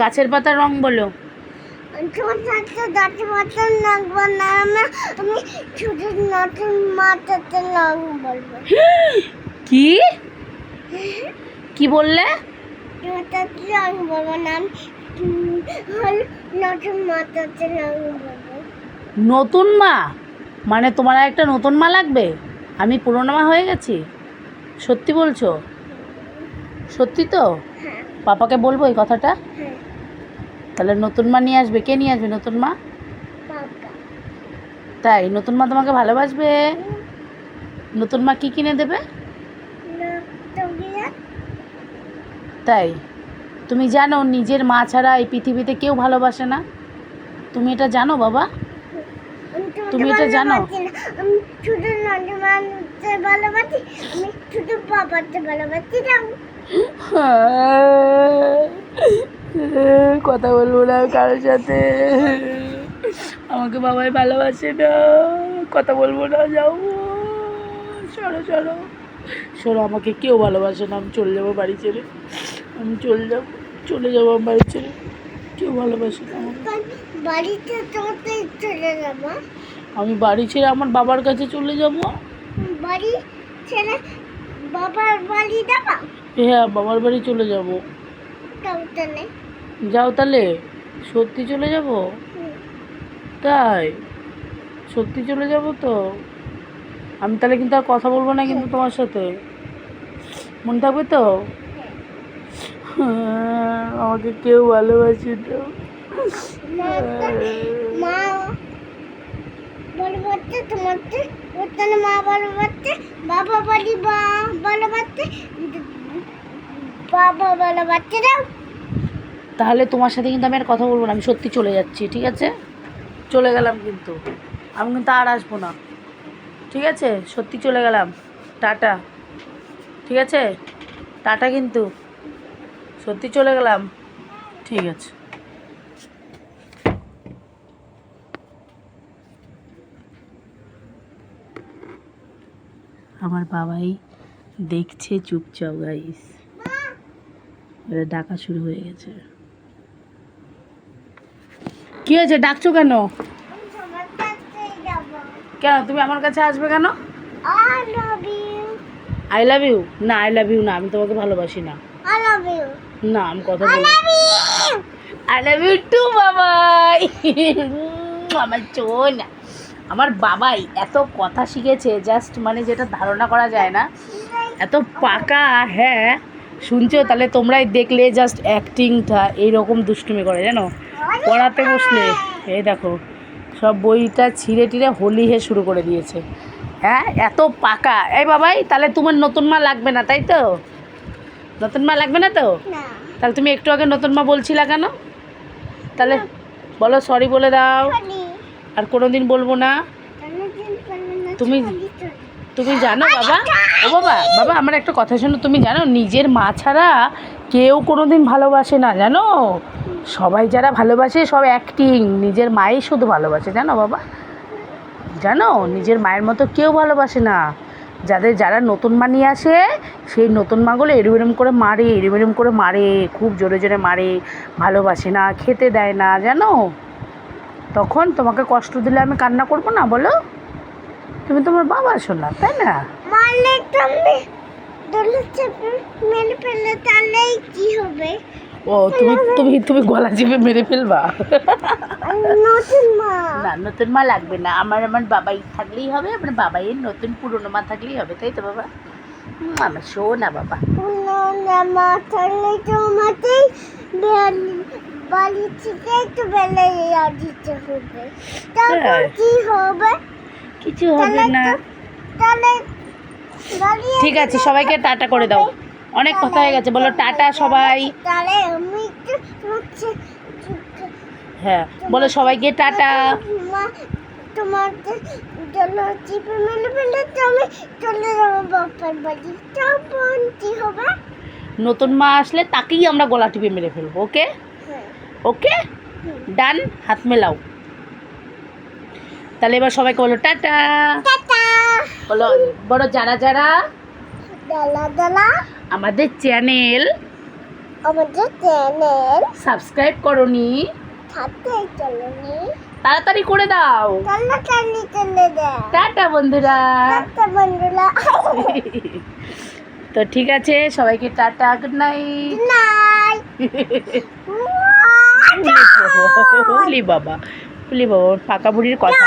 গাছের পাতার রং বলো। ছোট লাগবো না আমি আমি ছোট নতুন মাথাতে রং বলব কি? কি বললে? ছোট রং বলব না আমি নতুন মাথাতে রং বলব নতুন মা? মানে তোমার একটা নতুন মা লাগবে? আমি পুরোনো মা হয়ে গেছি? সত্যি বলছো? সত্যি তো? হ্যাঁ। পাপাকে বলব এই কথাটা? হ্যাঁ। তাহলে নতুন মা নিয়ে আসবে? কে নিয়ে আসবে নতুন মা? তাই? নতুন মা তোমাকে ভালোবাসবে? নতুন মা কি কিনে দেবে? তাই? তুমি জানো নিজের মা ছাড়া এই পৃথিবীতে কেউ ভালোবাসে না। তুমি এটা জানো বাবা? তুমি এটা জানো? কথা বলব না কারোর সাথে। আমাকে বাবাই ভালোবাসে না। কথা বলব না যাও। সরো সরো। সরো আমাকে কেউ ভালোবাসে না। আমি চলে যাব বাড়ি ছেড়ে। আমি চলে যাব চলে যাব আমার বাড়ি ছেড়ে। কেউ ভালোবাসে না বাড়িতে চলে যাব? আমি বাড়ি ছেড়ে আমার বাবার কাছে চলে যাব। বাড়ি ছেড়ে বাবার বাড়ি যাব? হ্যাঁ বাবার বাড়ি চলে যাব। যাও তাহলে সত্যি চলে যাব? তাই? সত্যি চলে যাব তো? আমি তাহলে কিন্তু আর কথা বলব না কিন্তু তোমার সাথে। মনে থাকবে তো? হ্যাঁ, আমাকে কেউ ভালোবাসে তো- ওখানে মা বাবা বাড়ি বা বাবা বাচ্চা দাও। তাহলে তোমার সাথে কিন্তু আমি আর কথা বলব না, আমি সত্যি চলে যাচ্ছি, ঠিক আছে? চলে গেলাম কিন্তু। আমি কিন্তু আর আসব না। ঠিক আছে? সত্যি চলে গেলাম। টাটা। ঠিক আছে? টাটা কিন্তু। সত্যি চলে গেলাম। ঠিক আছে। আমার বাবাই দেখছে চুপচাপ গাইস ডাকা শুরু হয়ে গেছে। কি হয়েছে? ডাকছো কেন? কেন? তুমি আমার কাছে আসবে কেন? আই লাভ ইউ না আই লাভ ইউ না, আমি তোমাকে ভালোবাসি না. না, আমি কথা বলি আই লাভ ইউ টু বাবাই। আমার চোন আমার বাবাই এত কথা শিখেছে জাস্ট মানে যেটা ধারণা করা যায় না। এত পাকা হ্যাঁ শুনছো? তাহলে তোমরাই দেখলে জাস্ট অ্যাক্টিংটা এইরকম দুষ্টুমি করে, জানো? পড়াতে বসলে এই দেখো সব বইটা ছিঁড়ে টিড়ে হোলি হে শুরু করে দিয়েছে। হ্যাঁ এত পাকা। এই বাবাই তাহলে তোমার নতুন মা লাগবে না তাই তো? নতুন মা লাগবে না তো? তাহলে তুমি একটু আগে নতুন মা বলছিলা কেন? তাহলে বলো সরি বলে দাও। আর কোনো দিন বলব না তুমি-। তুমি জানো বাবা? ও বাবা বাবা আমার একটা কথা শোনো তুমি জানো নিজের মা ছাড়া কেউ কোনো দিন ভালোবাসে না জানো? সবাই যারা ভালোবাসে সব অ্যাক্টিং নিজের মাই শুধু ভালোবাসে, জানো বাবা? জানো? নিজের মায়ের মতো কেউ ভালোবাসে না। যাদের, যারা নতুন মা নিয়ে আসে, সেই নতুন মাগুলো এরম এরম করে মারে, এরম এরম করে মারে, খুব জোরে জোরে মারে, ভালোবাসে না, খেতে দেয় না, জানো? তখন তোমাকে কষ্ট দিলে আমি কান্না করব না, বলো? তুমি তোমার বাবা শোনা তাই না? মারলে তুমি তাহলেই কি হবে? ও তুমি তুমি তুমি গলা চেপে মেরে ফেলবা? নতুন মা। না নতুন মা লাগবে না। আমার আমার বাবাই থাকলেই হবে আমার বাবাইয়ের নতুন পুরনো মা থাকলেই হবে তাই তো বাবা? আমার শো না বাবা। পুরনো মা থাকলে তোমাকেই বাড়ি থেকে একটু বেলে দিতে হবে। তারপর তাই? কি হবে? কিছু হবে না। তাহলে ঠিক আছে সবাইকে টাটা করে দাও। অনেক কথা হয়ে গেছে। বলো টাটা সবাই। হ্যাঁ বলো সবাইকে টাটা। মা তোমাকে চিপে মেলে ফেলে তো চলে যাব বাপার বাড়ি তারপর কি হবে নতুন মা আসলে তাকেই আমরা গলা টিপে মেরে ফেলব ওকে? ওকে? ডান হাত মেলাও। তাহলে এবার সবাইকে বলো টাটা। বলো বলো যারা যারা আমাদের চ্যানেল আমাদের চ্যানেল সাবস্ক্রাইব করনি। তাড়াতাড়ি করে দাও। টাটা বন্ধুরা। টাটা বন্ধুরা। তো ঠিক আছে সবাইকে টাটা গুড নাইট বাবা উলি বাবা পাকা বুড়ির কথা।